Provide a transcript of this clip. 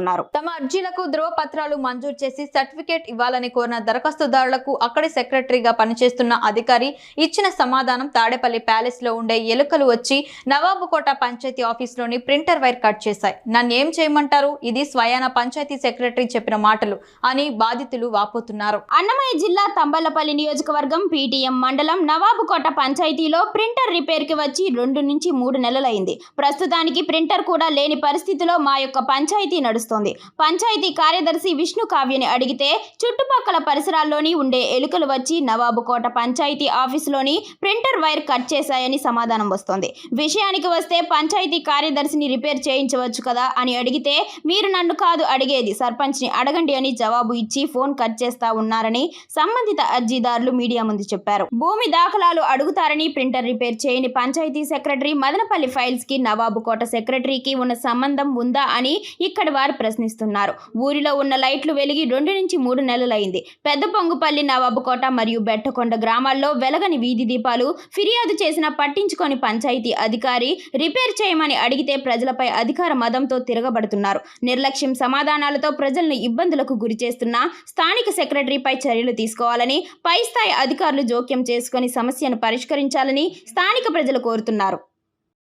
ఉన్నారు తమ అర్జీలకు ధృవపత్రాలు మంజూరు చేసి సర్టిఫికేట్ ఇవ్వాలని కోరిన దరఖాస్తుదారులకు అక్కడి సెక్రటరీగా పనిచేస్తున్న అధికారి ఇచ్చిన సమాధానం తాడేపల్లి ప్యాలెస్లో ఉండే ఎలుకలు వచ్చి నవాబుకోట పంచాయతీ ఆఫీస్లోని ప్రింటర్ వైర్ కట్ చేశాయి. నన్ను ఏం చేయమంటారు? ఇది స్వయాన పంచాయతీ సెక్రటరీ చెప్పిన మాటలు అని బాధితులు వాపోతున్నారు. అన్నమయ్య జిల్లా తంబలపల్లి నియోజకవర్గం పీటీఎం మండలం నవాబుకోట పంచాయతీలో ప్రింటర్ రిపేర్కి వచ్చి రెండు నుంచి మూడు నెలలైంది. ప్రస్తుతానికి ప్రింటర్ కూడా లేని పరిస్థితిలో మా యొక్క పంచాయతీ నడుస్తుంది. పంచాయతీ కార్యదర్శి విష్ణు కావ్యని అడిగితే చుట్టుపక్కల పరిసరాల్లోని ఉండే ఎలుకలు వచ్చి నవాబుకోట పంచాయతీ ఆఫీసులోని ప్రింటర్ వైర్ కట్ చేశాయని సమాధానం వస్తోంది. విషయానికి వస్తే పంచాయతీ కార్యదర్శిని రిపేర్ చేయించవచ్చు కదా అని అడిగితే మీరు నన్ను కాదు అడిగేది. సర్పంచ్ని అడగండి అని జవాబు ఇచ్చి ఫోన్ కట్ చేస్తా ఉన్నారని సంబంధిత అర్జీదారులు మీడియా ముందు చెప్పారు. భూమి దాఖలాలు అడుగుతారని ప్రింటర్ రిపేర్ చేయని పంచాయతీ సెక్రటరీ మదనపల్లి ఫైల్స్కి నవాబుకోట సెక్రటరీకి ఉన్న సంబంధం ఉందా అని ఇక్కడి వారు ప్రశ్నిస్తున్నారు. ఊరిలో ఉన్న లైట్లు వెలిగి రెండు నుంచి మూడు నెలలైంది. పెద్ద పొంగుపల్లి నవాబుకోట మరియు బెట్టకొండ గ్రామాల్లో వెలగని వీధి దీపాలు ఫిర్యాదు చేసినా పట్టించుకొని పంచాయతీ అధికారి రిపేర్ చేయమని అడిగితే ప్రజలపై అధికార మదంతో తిరగబడుతున్నారు. నిర్లక్ష్యం సమాధానాలతో ప్రజలను ఇబ్బందులకు గురి చేస్తున్న స్థానిక సెక్రటరీపై చర్యలు తీసుకోవాలని పై స్థాయి అధికారులు జోక్యం చేసుకుని సమస్యను పరిష్కరించాలని స్థానిక ప్రజలు కోరుతున్నారు.